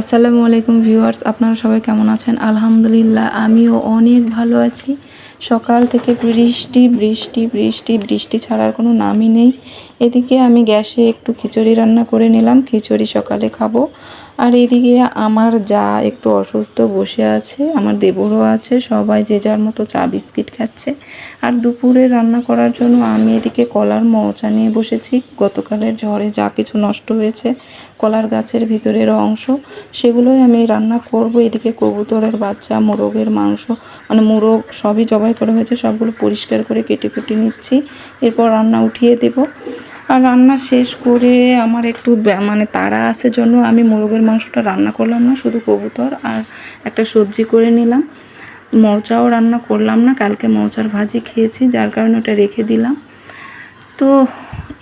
আসসালামু আলাইকুম ভিউয়ার্স আপনারা সবাই কেমন আছেন? আলহামদুলিল্লাহ আমিও অনেক ভালো আছি। সকাল থেকে বৃষ্টি বৃষ্টি বৃষ্টি বৃষ্টি ছাড়ার কোনো নামই নেই। এদিকে আমি গ্যাসে একটু খিচুড়ি রান্না করে নিলাম, খিচুড়ি সকালে খাব। আর এদিকে আমার যা একটু অসুস্থ বসে আছে, আমার দেবরও আছে, সবাই যে যার মতো চা বিস্কিট খাচ্ছে। আর দুপুরে রান্না করার জন্য আমি এদিকে কলার মৌচা নিয়ে বসেছি। গতকালের ঝড়ে যা কিছু নষ্ট হয়েছে, কলার গাছের ভিতরের অংশ, সেগুলোই আমি রান্না করব। এদিকে কবুতরের বাচ্চা, মোরগের মাংস মানে মোরগ সবই জবাই করা হয়েছে, সবগুলো পরিষ্কার করে কেটে কুটে নিচ্ছি। এরপর রান্না উঠিয়ে দেব। আর রান্না শেষ করে আমার একটু মানে তাড়া আছে জন্য আমি মোরগের মাংসটা রান্না করলাম না, শুধু কবুতর আর একটা সবজি করে নিলাম। মৌচাও রান্না করলাম না, কালকে মৌচার ভাজি খেয়েছি, যার কারণে ওটা রেখে দিলাম। তো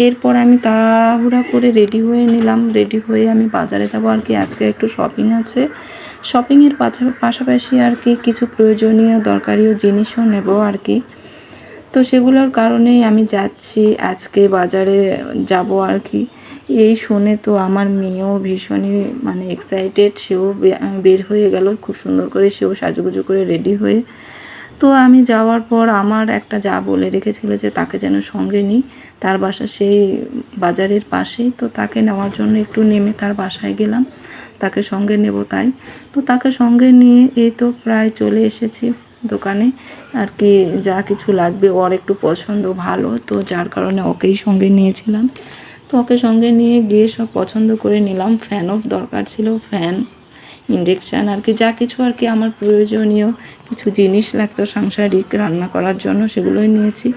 এরপর আমি তাড়াহুড়া করে রেডি হয়ে নিলাম। রেডি হয়ে আমি বাজারে যাব। আর কি আজকে একটু শপিং আছে। শপিংয়ের পাশাপাশি আর কি কিছু প্রয়োজনীয় দরকারিও জিনিসও নেব আর কি। তো সেগুলোর কারণেই আমি যাচ্ছি আজকে বাজারে যাব আর কি। এই শুনে তো আমার মেয়েও ভীষণই মানে এক্সাইটেড সেও বের হয়ে গেল। খুব সুন্দর করে সেও সাজুগুজু করে রেডি হয়ে তো আমি যাওয়ার পর আমার একটা যা বলে রেখেছিল যে তাকে যেন সঙ্গে নিই, তার বাসা সেই বাজারের পাশেই, তো তাকে নেওয়ার জন্য একটু নেমে তার বাসায় গেলাম। তাকে সঙ্গে নেব তাই। তো তাকে সঙ্গে নিয়ে এই তো প্রায় চলে এসেছি দোকানে। আর কি যা কিছু লাগবে, ওর একটু পছন্দ ভালো, তো যার কারণে ওকেই সঙ্গে নিয়েছিলাম। তো ওকে সঙ্গে নিয়ে গিয়ে সব পছন্দ করে নিলাম। ফ্যানও দরকার ছিল, ফ্যান ইন্ডাকশান আর কি, যা কিছু আর কি আমার প্রয়োজনীয় কিছু জিনিস লাগতো সাংসারিক রান্না করার জন্য সেগুলোই নিয়েছি।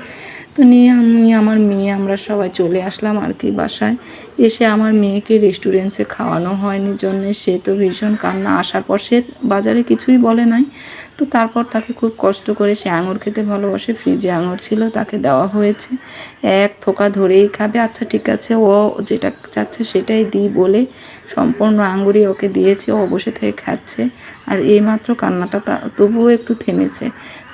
তো নিয়ে আমি, আমার মেয়ে, আমরা সবাই চলে আসলাম আর কি বাসায়। এসে আমার মেয়েকে রেস্টুরেন্টসে খাওয়ানো হয়নি জন্যে। সে তো ভীষণ কান্না। আসার পর সে বাজারে কিছুই বলে নাই। তো তারপর তাকে খুব কষ্ট করে সে আঙুর খেতে ভালোবাসে। ফ্রিজে আঙুর ছিল, তাকে দেওয়া হয়েছে। এক থোকা ধরেই খাবে। আচ্ছা ঠিক আছে, ও যেটা চাচ্ছে সেটাই দিই বলে সম্পূর্ণ আঙুরই ওকে দিয়েছে। ও বসে থেকে খাচ্ছে। আর এইমাত্র কান্নাটা তবুও একটু থেমেছে।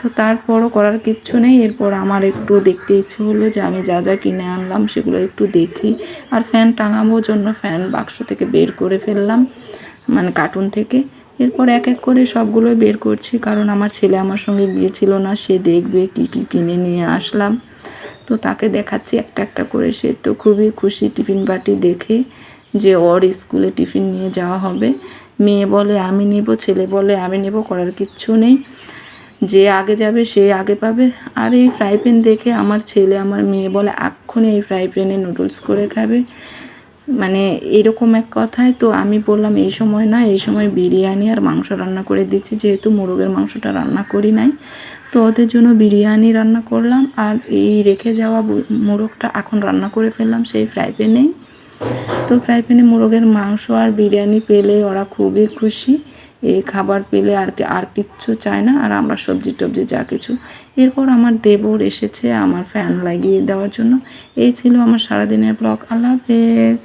তো তারপরও করার কিচ্ছু নেই। এরপর আমার একটু দেখতে ইচ্ছে হলো যে আমি যা যা কিনে আনলাম সেগুলো একটু দেখি। আর ফ্যান টাঙাবোর জন্য ফ্যান বাক্স থেকে বের করে ফেললাম মানে কার্টুন থেকে। এরপর এক এক করে সবগুলোই বের করছি, কারণ আমার ছেলে আমার সঙ্গে গিয়েছিল না। সে দেখবে কি কি কিনে নিয়ে আসলাম। তো তাকে দেখাচ্ছি একটা একটা করে। সে তো খুবই খুশি টিফিন বাটি দেখে যে ওর স্কুলে টিফিন নিয়ে যাওয়া হবে। মেয়ে বলে, আমি নেব, ছেলে বলে, আমি নেব, করার কিচ্ছু নেই। যে আগে যাবে, সে আগে পাবে। আর এই ফ্রাই প্যান দেখে আমার ছেলে, আমার মেয়ে বলে, এক্ষুনি এই ফ্রাই প্যানে নুডলস করে খাবে। মানে এরকম এক কথায় তো আমি বললাম, এই সময় না, এই সময় বিরিয়ানি আর মাংস রান্না করে দিচ্ছি, যেহেতু মোরগের মাংসটা রান্না করি নাই। তো ওদের জন্য বিরিয়ানি রান্না করলাম আর এই রেখে যাওয়া মোরগটা এখন রান্না করে ফেললাম সেই ফ্রাই প্যানেই তো ফ্রাই প্যানে মোরগের মাংস আর বিরিয়ানি পেলে ওরা খুবই খুশি। এই খাবার পেলে আর কি আর কিচ্ছু চায় না, আর আমরা সবজি টবজি যা কিছু। এরপর আমার দেবর এসেছে আমার ফ্যান লাগিয়ে দেওয়ার জন্য। এই ছিল আমার সারাদিনের ব্লগ আল্লাহ হাফেজ।